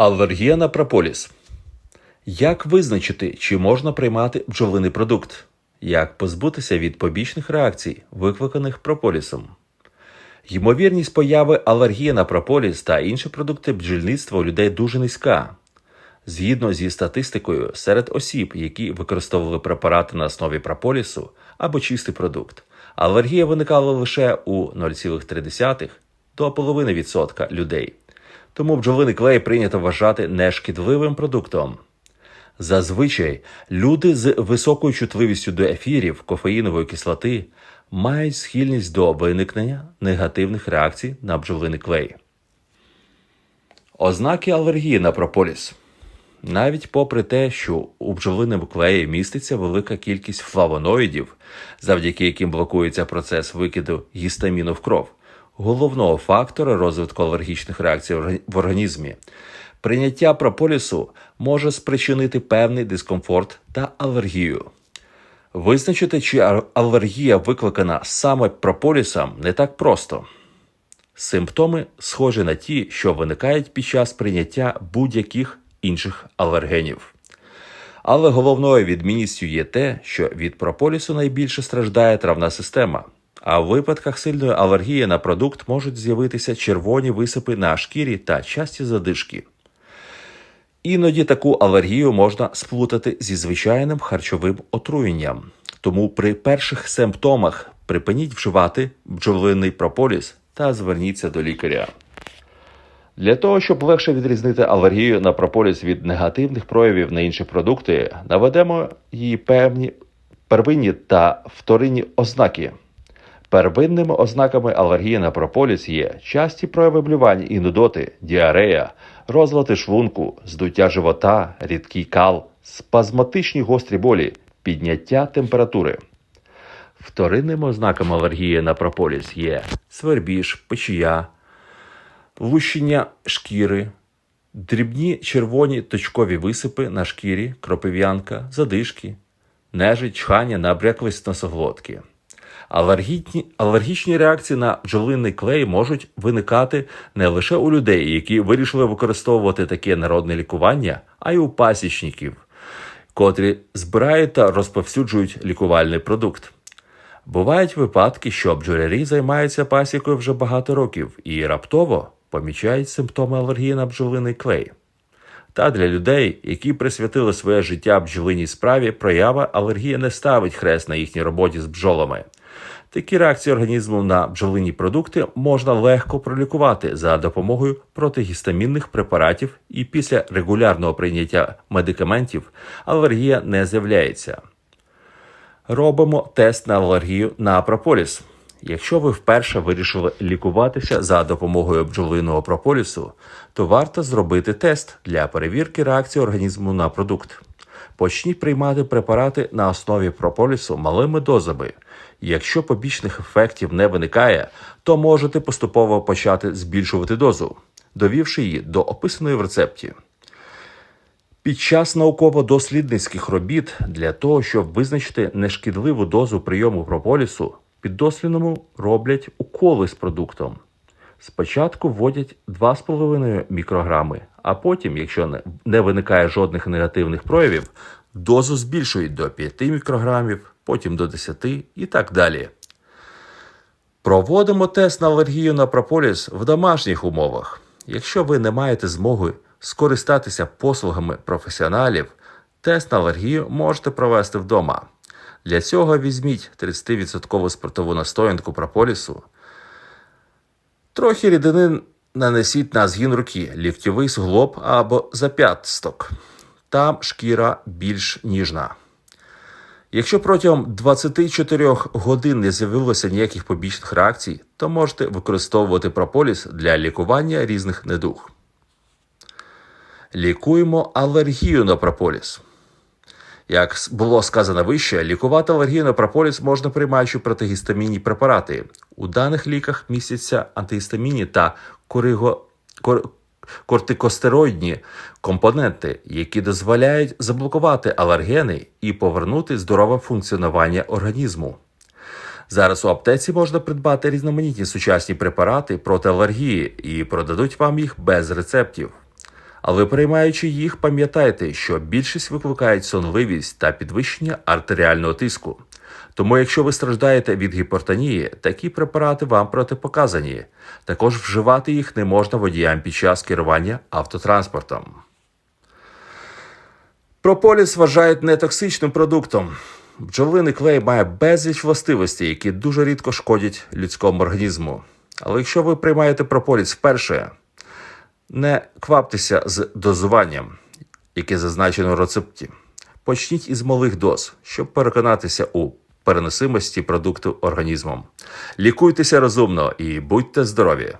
Алергія на прополіс. Як визначити, чи можна приймати бджолиний продукт? Як позбутися від побічних реакцій, викликаних прополісом? Ймовірність появи алергії на прополіс та інші продукти бджільництва у людей дуже низька. Згідно зі статистикою, серед осіб, які використовували препарати на основі прополісу або чистий продукт, алергія виникала лише у 0,3 до половини відсотка людей. Тому бджолиний клей прийнято вважати нешкідливим продуктом. Зазвичай люди з високою чутливістю до ефірів кофеїнової кислоти мають схильність до виникнення негативних реакцій на бджолиний клей. Ознаки алергії на прополіс. Навіть попри те, що у бджолиному клеї міститься велика кількість флавоноїдів, завдяки яким блокується процес викиду гістаміну в кров, головного фактора розвитку алергічних реакцій в організмі, прийняття прополісу може спричинити певний дискомфорт та алергію. Визначити, чи алергія викликана саме прополісом, не так просто. Симптоми схожі на ті, що виникають під час прийняття будь-яких інших алергенів. Але головною відмінністю є те, що від прополісу найбільше страждає травна система. А в випадках сильної алергії на продукт можуть з'явитися червоні висипи на шкірі та часті задишки. Іноді таку алергію можна сплутати зі звичайним харчовим отруєнням. Тому при перших симптомах припиніть вживати бджолиний прополіс та зверніться до лікаря. Для того, щоб легше відрізнити алергію на прополіс від негативних проявів на інші продукти, наведемо її певні первинні та вторинні ознаки. Первинними ознаками алергії на прополіс є часті прояви блювань і нудоти, діарея, розлати шлунку, здуття живота, рідкий кал, спазматичні гострі болі, підняття температури. Вторинними ознаками алергії на прополіс є свербіж, печія, лущення шкіри, дрібні червоні точкові висипи на шкірі, кропив'янка, задишки, нежить, чхання, набряклість носоглотки. Алергічні, алергічні реакції на бджолинний клей можуть виникати не лише у людей, які вирішили використовувати таке народне лікування, а й у пасічників, котрі збирають та розповсюджують лікувальний продукт. Бувають випадки, що бджолярі займаються пасікою вже багато років і раптово помічають симптоми алергії на бджолиний клей. Та для людей, які присвятили своє життя бджолиній справі, проява алергії не ставить хрест на їхній роботі з бджолами. Такі реакції організму на бджолині продукти можна легко пролікувати за допомогою протигістамінних препаратів, і після регулярного прийняття медикаментів алергія не з'являється. Робимо тест на алергію на прополіс. Якщо ви вперше вирішили лікуватися за допомогою бджолиного прополісу, то варто зробити тест для перевірки реакції організму на продукт. Почніть приймати препарати на основі прополісу малими дозами. Якщо побічних ефектів не виникає, то можете поступово почати збільшувати дозу, довівши її до описаної в рецепті. Під час науково-дослідницьких робіт для того, щоб визначити нешкідливу дозу прийому прополісу, піддослідному роблять уколи з продуктом. Спочатку вводять 2,5 мікрограми, а потім, якщо не виникає жодних негативних проявів, дозу збільшують до 5 мікрограмів, потім до 10 і так далі. Проводимо тест на алергію на прополіс в домашніх умовах. Якщо ви не маєте змоги скористатися послугами професіоналів, тест на алергію можете провести вдома. Для цього візьміть 30% спиртову настоянку прополісу, трохи рідини нанесіть на згін руки, ліктьовий суглоб або зап'ясток. Там шкіра більш ніжна. Якщо протягом 24 годин не з'явилося ніяких побічних реакцій, то можете використовувати прополіс для лікування різних недуг. Лікуємо алергію на прополіс. Як було сказано вище, лікувати алергію на прополіс можна приймаючи протигістамінні препарати. У даних ліках містяться антигістамінні та кориго... кор... кортикостероїдні компоненти, які дозволяють заблокувати алергени і повернути здорове функціонування організму. Зараз у аптеці можна придбати різноманітні сучасні препарати проти алергії і продадуть вам їх без рецептів. Але приймаючи їх, пам'ятайте, що більшість викликають сонливість та підвищення артеріального тиску. Тому, якщо ви страждаєте від гіпертонії, такі препарати вам протипоказані. Також вживати їх не можна водіям під час керування автотранспортом. Прополіс вважають нетоксичним продуктом. Бджолиний клей має безліч властивостей, які дуже рідко шкодять людському організму. Але якщо ви приймаєте прополіс вперше, не кваптеся з дозуванням, яке зазначено в рецепті. Почніть із малих доз, щоб переконатися у переносимості продукту організмом. Лікуйтеся розумно і будьте здорові!